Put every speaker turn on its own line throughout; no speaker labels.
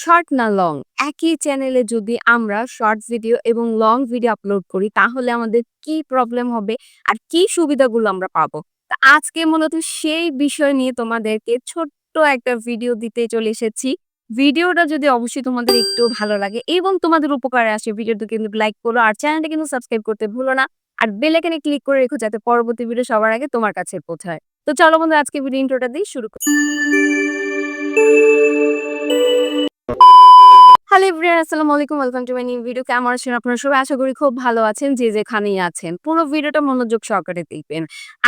Short না long একই চ্যানেলে যদি আমরা শর্ট ভিডিও এবং লং ভিডিও আপলোড করি, তাহলে আমাদের কি প্রবলেম হবে? আর কি সুবিধাগুলো আমরা পাবো? তা আজকে মূলত সেই বিষয় নিয়ে তোমাদেরকে ছোট্ট একটা ভিডিও দিতে চলে এসেছি। ভিডিওটা যদি অবশ্যই তোমাদের একটু ভালো লাগে এবং তোমাদের উপকারে আসে ভিডিওটা কিন্তু লাইক করো আর চ্যানেলটা কিন্তু সাবস্ক্রাইব করতে ভুলো না। আর বেল আইকনে ক্লিক করে রেখো যাতে পরবর্তী ভিডিও সবার আগে তোমার কাছে পৌঁছায়। তো চলো বন্ধু আজকে ভিডিও ইন্ট্রোটা দিয়ে শুরু করি। হ্যালো এভরিওয়ান আসসালামু আলাইকুম welcome to my new video কেমন আছেন আপনারা? সবাই আশা করি খুব ভালো আছেন, যে যেখানেই আছেন। পুরো ভিডিওটা মনোযোগ সহকারে দেখবেন।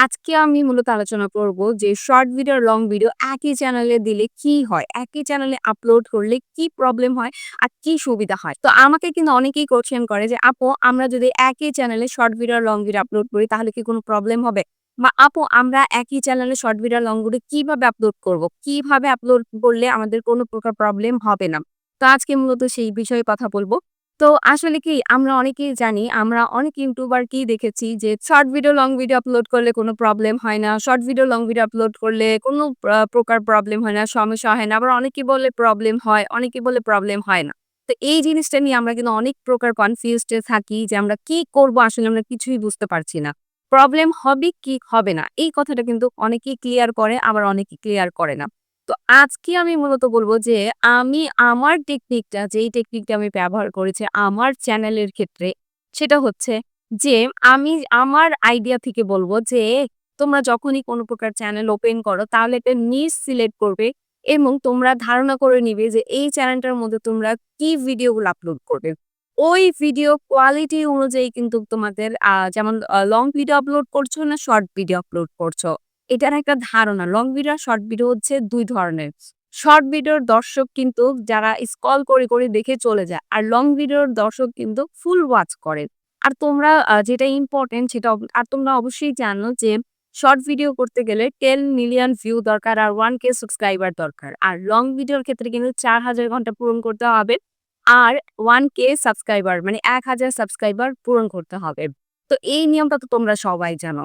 আজকে আমি মূলত আলোচনা করব যে শর্ট ভিডিও লং ভিডিও একই চ্যানেলে দিলে কি হয়? একই চ্যানেলে আপলোড করলে কি প্রবলেম হয়? আর কি সুবিধা হয়? তো আমাকে কিন্তু অনেকেই কোশ্চেন করে যে, আপু, আমরা যদি একই চ্যানেলে short video long video upload করি, তাহলে কি কোনো প্রবলেম হবে? বা আপু, আমরা একই চ্যানেলে শর্ট ভিডিও লং ভিডিও কীভাবে আপলোড করব? কীভাবে আপলোড করলে আমাদের কোনো প্রকার প্রবলেম হবে না? তো আজকে মূলত সেই বিষয়ে কথা বলব। তো আসলে কি, আমরা অনেকেই জানি, আমরা অনেক ইউটিউবারকেই দেখেছি যে short video long video upload করলে কোনো প্রবলেম হয় না short video long video upload করলে কোনো প্র- প্রকার প্রবলেম হয় না, সমস্যা হয় না, আবার অনেকে বলে প্রবলেম হয়, অনেকে বলে প্রবলেম হয় না। তো এই জিনিসটা নিয়ে আমরা কিন্তু অনেক প্রকার কনফিউজড থাকি যে আমরা কি করব, আসলে আমরা কিছুই বুঝতে পারছি না। প্রবলেম হবে কি হবে না? এই কথাটা কিন্তু অনেকেই ক্লিয়ার করে, আবার অনেকে ক্লিয়ার করে না। তো আজকে আমি মূলত বলব যে, আমি আমার টেকনিকটা, যেই টেকনিকটা আমি ব্যবহার করেছি আমার চ্যানেলের ক্ষেত্রে, সেটা হচ্ছে যে, আমি আমার আইডিয়া থেকে বলব যে, তোমরা যখনই কোনো প্রকার চ্যানেল ওপেন করো, তাহলে একটা নিজ সিলেক্ট করবে এবং তোমরা ধারণা করে নিবে যে, এই চ্যানেলটার মধ্যে তোমরা কি ভিডিওগুলো আপলোড করবে। ওই ভিডিও কোয়ালিটি অনুযায়ী কিন্তু তোমাদের যেমন লং ভিডিও আপলোড করছ না শর্ট ভিডিও আপলোড করছ? এটার একটা ধারণা। লং ভিডিও আর শর্ট ভিডিও হচ্ছে দুই ধরনের। শর্ট ভিডিওর দর্শক কিন্তু যারা স্কল করে করে দেখে চলে যায়, আর লং ভিডিওর দর্শক কিন্তু ফুল ওয়াচ করে। আর তোমরা যেটা ইম্পর্টেন্ট সেটা আর তোমরা অবশ্যই জানো যে শর্ট ভিডিও করতে গেলে টেন মিলিয়ন ভিউ দরকার আর ওয়ান কে সাবস্ক্রাইবার দরকার। আর লং ভিডিওর ক্ষেত্রে কিন্তু চার হাজার ঘণ্টা পূরণ করতে হবে। আর ওয়ান কে সাবস্ক্রাইবার মানে এক হাজার সাবস্ক্রাইবার পূরণ করতে হবে। তো এই নিয়মটা তো তোমরা সবাই জানো।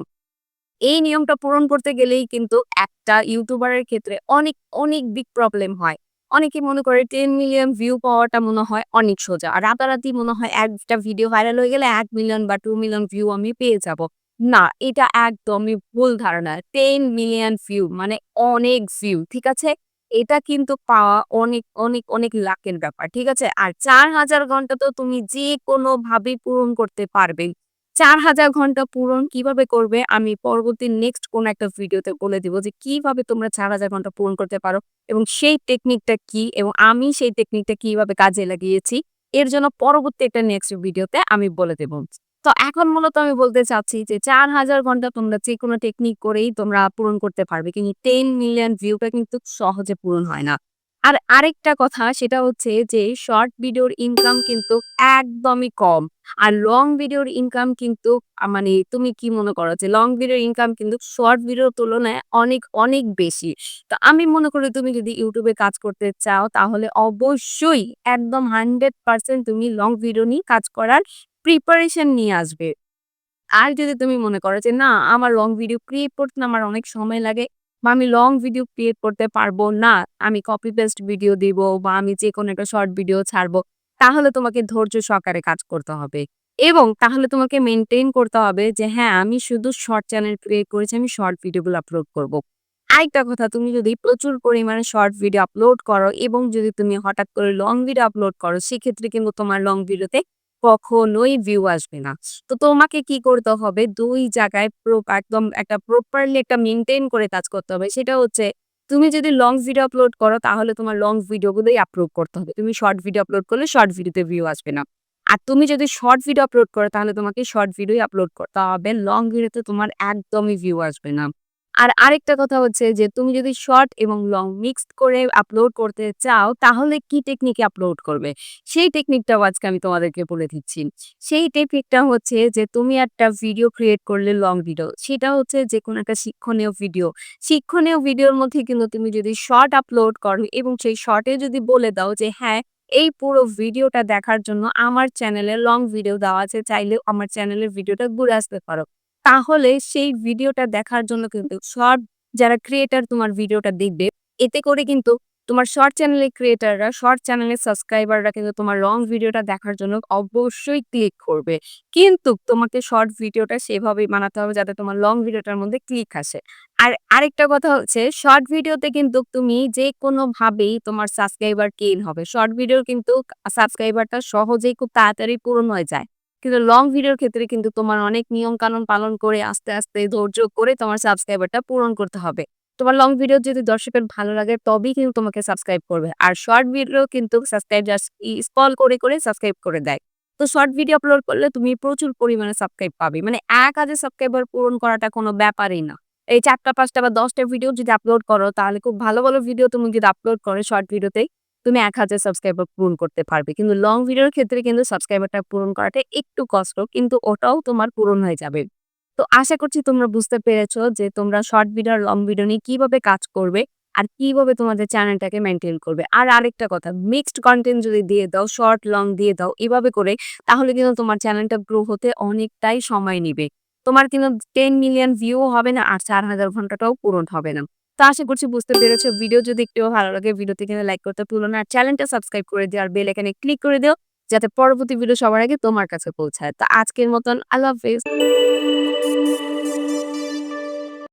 এই নিয়মটা পূরণ করতে গেলেই কিন্তু একটা ইউটিউবারের ক্ষেত্রে অনেক অনেক বিগ প্রবলেম হয়। অনেকে মনে করে টেন মিলিয়ন ভিউ পাওয়াটা মনে হয় অনেক সোজা। আর রাতারাতি মনে হয় একটা ভিডিও ভাইরাল হয়ে গেলে এক মিলিয়ন বা টু মিলিয়ন ভিউ আমি পেয়ে যাব। না, এটা একদমই ভুল ধারণা। টেন মিলিয়ন ভিউ মানে অনেক ভিউ ঠিক আছে? এটা কিন্তু পাওয়া অনেক অনেক অনেক লাখের ব্যাপার, ঠিক আছে? আর চার হাজার ঘণ্টা তো তুমি যে কোনো ভাবে পূরণ করতে পারবে চার হাজার ঘণ্টা পূরণ কীভাবে করবে আমি পরবর্তী নেক্সট কোন একটা ভিডিওতে বলে দিব যে কীভাবে তোমরা চার হাজার ঘণ্টা পূরণ করতে পারো এবং সেই টেকনিকটা কি এবং আমি সেই টেকনিকটা কীভাবে কাজে লাগিয়েছি, এর জন্য পরবর্তী একটা নেক্সট ভিডিওতে আমি বলে দেব। তো এখন মূলত আমি বলতে চাচ্ছি যে চার হাজার ঘণ্টা তোমরা যে কোনো টেকনিক করেই তোমরা পূরণ করতে পারবে। কিন্তু টেন মিলিয়ন ভিউটা কিন্তু সহজে পূরণ হয় না। আর আরেকটা কথা সেটা হচ্ছে যে শর্ট ভিডিওর ইনকাম কিন্তু একদমই কম। আর লং ভিডিওর ইনকাম কিন্তু মানে তুমি কি মনে করো যে লং ভিডিওর ইনকাম কিন্তু শর্ট ভিডিওর তুলনায় অনেক অনেক বেশি। তো আমি মনে করি তুমি যদি ইউটিউবে কাজ করতে চাও তাহলে অবশ্যই একদম হান্ড্রেড পার্সেন্ট তুমি লং ভিডিও নিয়ে কাজ করার প্রিপারেশন নিয়ে আসবে আর যদি তুমি মনে করো যে, না, আমার লং ভিডিও ক্রিয়েট করতে আমার অনেক সময় লাগে, বা আমি লং ভিডিও ক্রিয়েট করতে পারব না, আমি কপি পেস্ট ভিডিও দিব, বা আমি যে কোনো একটা শর্ট ভিডিও ছাড়বো, তাহলে তোমাকে ধৈর্য সহকারে কাজ করতে হবে এবং তাহলে তোমাকে মেনটেন করতে হবে যে হ্যাঁ আমি শুধু শর্ট চ্যানেল ক্রিয়েট করেছি, আমি শর্ট ভিডিওগুলো আপলোড করব। আরেকটা কথা, তুমি যদি প্রচুর পরিমাণে শর্ট ভিডিও আপলোড করো এবং যদি তুমি হঠাৎ করে লং ভিডিও আপলোড করো, সেক্ষেত্রে কিন্তু তোমার লং ভিডিওতে কখনোই ভিউ আসবে না। তো তোমাকে কি করতে হবে? দুই জায়গায় একদম একটা প্রপারলি একটা মেনটেন করে কাজ করতে হবে। সেটা হচ্ছে, তুমি যদি লং ভিডিও আপলোড করো, তাহলে তোমার লং ভিডিওগুলোই আপলোড করতে হবে। তুমি শর্ট ভিডিও আপলোড করলে শর্ট ভিডিওতে ভিউ আসবে না। আর তুমি যদি শর্ট ভিডিও আপলোড করো, তাহলে তোমাকে শর্ট ভিডিও আপলোড করতে হবে। লং ভিডিওতে তোমার একদমই ভিউ আসবে না। আর আরেকটা কথা হচ্ছে যে, তুমি যদি শর্ট এবং লং মিক্সড করে আপলোড করতে চাও, তাহলে কি টেকনিকে আপলোড করবে? সেই টেকনিকটাও আজকে আমি তোমাদেরকে বলে দিচ্ছি। সেই টেকনিকটা হচ্ছে যে, তুমি একটা ভিডিও ক্রিয়েট করলে লং ভিডিও সেটা হচ্ছে যে, কোনো একটা শিক্ষণীয় ভিডিও শিক্ষণীয় ভিডিওর মধ্যে কিন্তু তুমি যদি শর্ট আপলোড করো এবং সেই শর্টে যদি বলে দাও যে হ্যাঁ এই পুরো ভিডিওটা দেখার জন্য আমার চ্যানেলে লং ভিডিও দেওয়া আছে, চাইলে আমার চ্যানেলের ভিডিওটা ঘুরে আসতে পারো। তাহলে সেই ভিডিওটা দেখার জন্য কিন্তু শর্ট যারা ক্রিয়েটার তোমার ভিডিওটা দেখবে এতে করে কিন্তু তোমার শর্ট চ্যানেলের ক্রিয়েটররা, শর্ট চ্যানেলের সাবস্ক্রাইবাররা কিন্তু তোমার লং ভিডিওটা দেখার জন্য অবশ্যই ক্লিক করবে। কিন্তু তোমাকে শর্ট ভিডিওটা সেভাবেই বানাতে হবে যাতে তোমার লং ভিডিওটার মধ্যে ক্লিক আসে। আর আরেকটা কথা হচ্ছে শর্ট ভিডিওতে কিন্তু তুমি যেকোনোভাবেই তোমার সাবস্ক্রাইবার গেইন হবে। শর্ট ভিডিও কিন্তু সাবস্ক্রাইবারটা সহজেই খুব তাড়াতাড়ি পূরণ হয়ে যায়। কিন্তু লং ভিডিওর ক্ষেত্রে কিন্তু তোমার অনেক নিয়ম কানুন পালন করে আস্তে, আস্তে ধৈর্য করে তোমার সাবস্ক্রাইবারটা পূরণ করতে হবে। তোমার লং ভিডিও যদি দর্শকের ভালো লাগে তবেই কিন্তু তোমাকে সাবস্ক্রাইব করবে। আর শর্ট ভিডিও কিন্তু সাবস্ক্রাইব ই করে, করে সাবস্ক্রাইব করে দেয়। তো শর্ট ভিডিও আপলোড করলে তুমি প্রচুর পরিমাণে সাবস্ক্রাইব পাবে। মানে এক কাজে সাবস্ক্রাইবার পূরণ করাটা কোনো ব্যাপারই না। এই চারটা পাঁচটা বা দশটা ভিডিও যদি আপলোড করো তাহলে খুব ভালো, ভালো ভিডিও তুমি যদি আপলোড করো শর্ট ভিডিওতেই তুমি ১,০০০ সাবস্ক্রাইবার পূরণ করতে পারবে। কিন্তু লং ভিডিওর ক্ষেত্রে কিন্তু সাবস্ক্রাইবারটা পূরণ করাটা একটু কষ্ট কিন্তু ওটাও তোমার পূরণ হয়ে যাবে। তো আশা করছি তোমরা বুঝতে পেরেছ যে তোমরা শর্ট ভিডিও লং ভিডিও নিয়ে কীভাবে কাজ করবে আর কীভাবে তোমাদের চ্যানেলটাকে মেনটেন করবে। আর আরেকটা কথা মিক্সড কন্টেন্ট যদি দিয়ে দাও, শর্ট, লং দিয়ে দাও এভাবে করে তাহলে কিন্তু তোমার চ্যানেলটা গ্রো হতে অনেকটাই সময় নিবে। তোমার কিন্তু টেন মিলিয়ন ভিউ হবে না আর ৪,০০০ ঘন্টাটাও পূরণ হবে না। তো আশা করছি বুঝতে পেরেছ ভিডিও যদি একটুও ভালো লাগে, ভিডিওতে কিন্তু লাইক করতে ভুলো না। আর চ্যানেলটা সাবস্ক্রাইব করে দিও, আর বেল এখানে ক্লিক করে দিও, যাতে পরবর্তী ভিডিও সবার আগে তোমার কাছে পৌঁছায়। তো আজকের মতন আল্লাহ হাফেজ।